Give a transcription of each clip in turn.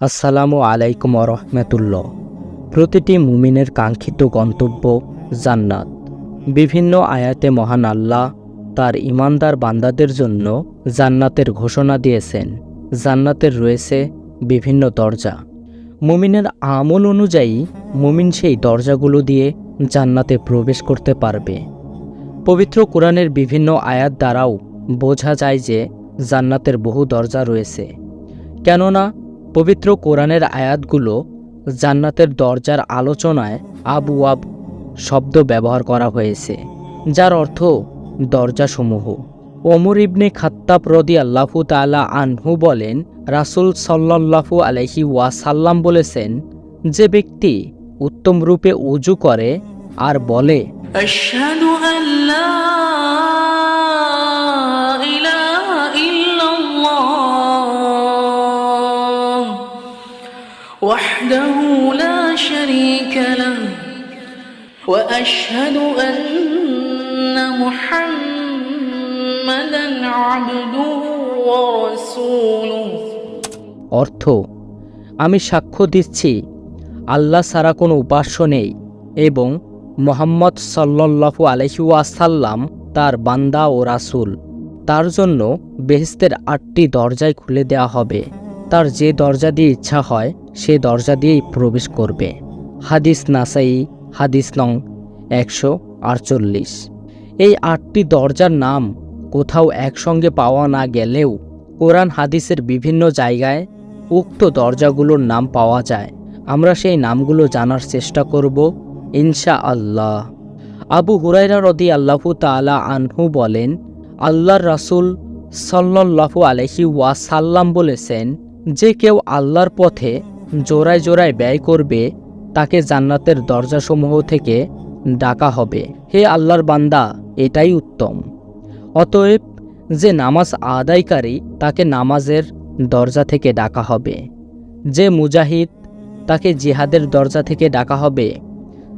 আসসালামু আলাইকুম রহমতুল্লাহ। প্রতিটি মুমিনের কাঙ্ক্ষিত গন্তব্য জান্নাত। বিভিন্ন আয়াতে মহান আল্লাহ তার ইমানদার বান্দাদের জন্য জান্নাতের ঘোষণা দিয়েছেন। জান্নাতের রয়েছে বিভিন্ন দরজা। মুমিনের আমল অনুযায়ী মুমিন সেই দরজাগুলো দিয়ে জান্নাতে প্রবেশ করতে পারবে। পবিত্র কোরআনের বিভিন্ন আয়াত দ্বারাও বোঝা যায় যে জান্নাতের বহু দরজা রয়েছে। কেননা পবিত্র কোরআনের আয়াতগুলো জান্নাতের দরজার আলোচনায় আবু আব শব্দ ব্যবহার করা হয়েছে, যার অর্থ দরজাসমূহ। ওমর ইবনে খাত্তাব রদি আল্লাহু তালা আনহু বলেন, রাসুল সাল্লাহু আলহি ওয়াসাল্লাম বলেছেন, যে ব্যক্তি উত্তম রূপে উজু করে আর বলে আল্লাহ وحده لا شريك له وأشهد أن محمدا عبده ورسوله অর্থ আমি সাক্ষ্য দিচ্ছি আল্লাহ ছাড়া কোনো উপাস্য নেই এবং মোহাম্মদ সাল্লাল্লাহু আলহি ওয়াসাল্লাম তার বান্দা ও রাসূল তার জন্য বেহেস্তের আটটি দরজায় খুলে দেওয়া হবে তার যে দরজা দিয়ে ইচ্ছা হয় সে দরজা দিয়েই প্রবেশ করবে। হাদিস নাসাই, হাদিস নং একশো আটচল্লিশ। এই আটটি দরজার নাম কোথাও একসঙ্গে পাওয়া না গেলেও কোরআন হাদিসের বিভিন্ন জায়গায় উক্ত দরজাগুলোর নাম পাওয়া যায়। আমরা সেই নামগুলো জানার চেষ্টা করব ইনশা আল্লাহ আবু হুরাইরা রদি আল্লাহু তালা আনহু বলেন, আল্লাহর রাসূল সাল্লাল্লাহু আলহি ওয়াসাল্লাম বলেছেন, যে কেউ আল্লাহর পথে জোড়ায় জোড়ায় ব্যয় করবে, তাকে জান্নাতের দরজাসমূহ থেকে ডাকা হবে। হে আল্লাহর বান্দা, এটাই উত্তম। অতএব যে নামাজ আদায়কারী, তাকে নামাজের দরজা থেকে ডাকা হবে। যে মুজাহিদ, তাকে জিহাদের দরজা থেকে ডাকা হবে।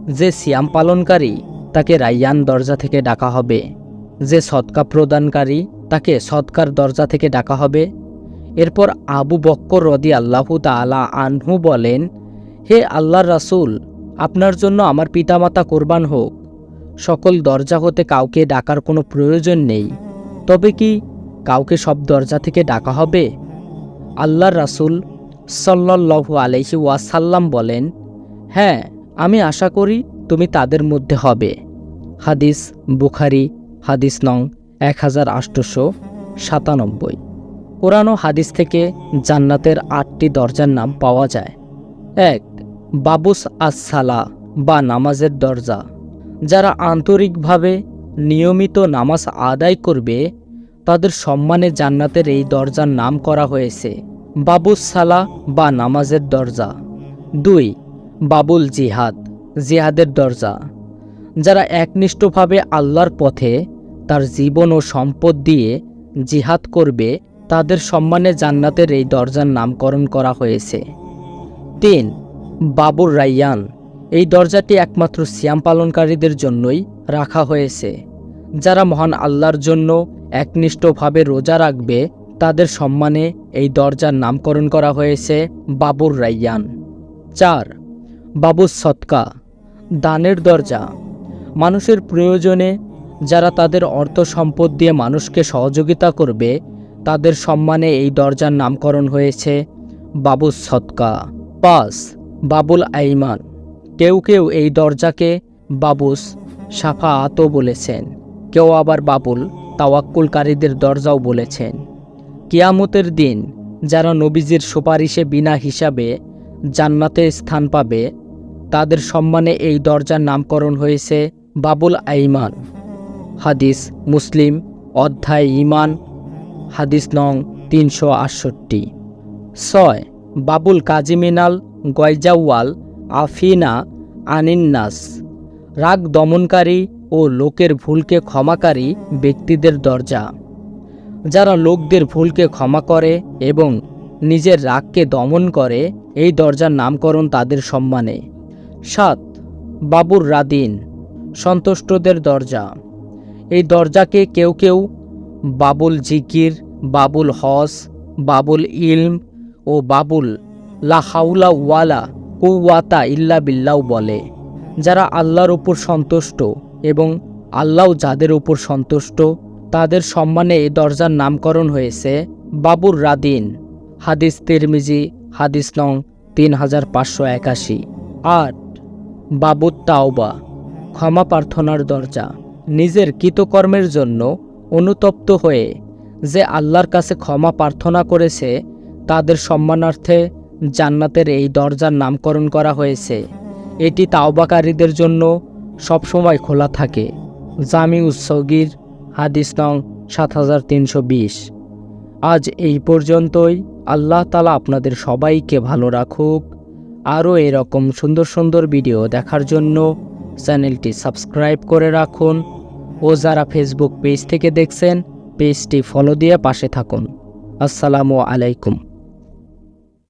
যে সিয়াম পালনকারী, তাকে রাইয়ান দরজা থেকে ডাকা হবে। যে সৎকা প্রদানকারী, তাকে সৎকার দরজা থেকে ডাকা হবে। এরপর আবু বক্কর রদি আল্লাহু তালা আনহু বলেন, হে আল্লাহর রাসূল, আপনার জন্য আমার পিতামাতা কোরবান হোক। সকল দরজা হতে কাউকে ডাকার কোনো প্রয়োজন নেই। তবে কি কাউকে সব দরজা থেকে ডাকা হবে? আল্লাহর রাসূল সাল্লাল্লাহু আলাইহি ওয়াসাল্লাম বলেন হ্যাঁ আমি আশা করি তুমি তাদের মধ্যে হবে। হাদিস বুখারি, হাদিস নং এক হাজার আটশোশো সাতানব্বই। ও হাদিস থেকে জান্নাতের আটটি দরজার নাম পাওয়া যায়। এক, বাবুস আসসালা বা নামাজের দরজা। যারা আন্তরিকভাবে নিয়মিত নামাজ আদায় করবে, তাদের সম্মানে জান্নাতের এই দরজার নাম করা হয়েছে বাবুস সালা বা নামাজের দরজা। দুই, বাবুল জিহাদ, জিহাদের দরজা। যারা একনিষ্ঠভাবে আল্লাহর পথে তার জীবন ও সম্পদ দিয়ে জিহাদ করবে তাদের সম্মানে জান্নাতের এই দরজার নামকরণ করা হয়েছে। তিন, বাবুর রাইয়ান। এই দরজাটি একমাত্র সিয়াম পালনকারীদের জন্যই রাখা হয়েছে। যারা মহান আল্লাহর জন্য একনিষ্ঠভাবে রোজা রাখবে, তাদের সম্মানে এই দরজার নামকরণ করা হয়েছে বাবুর রাইয়ান। চার, বাবুর সৎকা দানের দরজা। মানুষের প্রয়োজনে যারা তাদের অর্থ সম্পদ দিয়ে মানুষকে সহযোগিতা করবে তাদের সম্মানে এই দরজার নামকরণ হয়েছে বাবুস সৎকা পাঁচ বাবুল আইমান। কেউ কেউ এই দরজাকে বাবুস সাফা আতো বলেছেন। কেউ আবার বাবুল তাওয়াক্কুলকারীদের দরজাও বলেছেন। কিয়ামতের দিন যারা নবীজির সুপারিশে বিনা হিসাবে জান্নাতে স্থান পাবে, তাদের সম্মানে এই দরজার নামকরণ হয়েছে বাবুল আইমান। হাদিস মুসলিম, অধ্যায় ইমান হাদিস নং তিনশো আটষট্টি। ছয়, বাবুল কাজিমিনাল গয়জাওয়াল আফিনা আনিন্নাস। রাগ দমনকারী ও লোকের ভুলকে ক্ষমাকারী ব্যক্তিদের দরজা। যারা লোকদের ভুলকে ক্ষমা করে এবং নিজের রাগকে দমন করে, এই দরজার নামকরণ তাদের সম্মানে। সাত, বাবুর রাদিন, সন্তুষ্টদের দরজা। এই দরজাকে কেউ কেউ বাবুল জিকির, বাবুল হস, বাবুল ইলম ও বাবুল লা হাউলা ওয়ালা কুওয়াতা ইল্লা বিল্লাও বলে। যারা আল্লাহর উপর সন্তুষ্ট এবং আল্লাহ যাদের উপর সন্তুষ্ট, তাদের সম্মানে এই দরজার নামকরণ হয়েছে বাবুর রাদিন। হাদিস তিরমিজি, হাদিস নং তিন হাজার পাঁচশো একাশি। আট বাবুর তাওবা, ক্ষমা প্রার্থনার দরজা। নিজের কৃতকর্মের জন্য অনুতপ্ত হয়ে যে আল্লাহর কাছে ক্ষমা প্রার্থনা করেছে, তাদের সম্মানার্থে জান্নাতের এই দরজার নামকরণ করা হয়েছে। এটি তাওবাকারীদের জন্য সবসময় খোলা থাকে। জামি উৎসগির হাদিস নং সাত হাজার তিনশো বিশ। আজ এই পর্যন্তই। আল্লাহ তালা আপনাদের সবাইকে ভালো রাখুক। আরও এরকম সুন্দর সুন্দর ভিডিও দেখার জন্য চ্যানেলটি সাবস্ক্রাইব করে রাখুন। ও যারা ফেসবুক পেজ থেকে দেখছেন পেজটি ফলো দিয়ে পাশে থাকুন। আসসালামু আলাইকুম।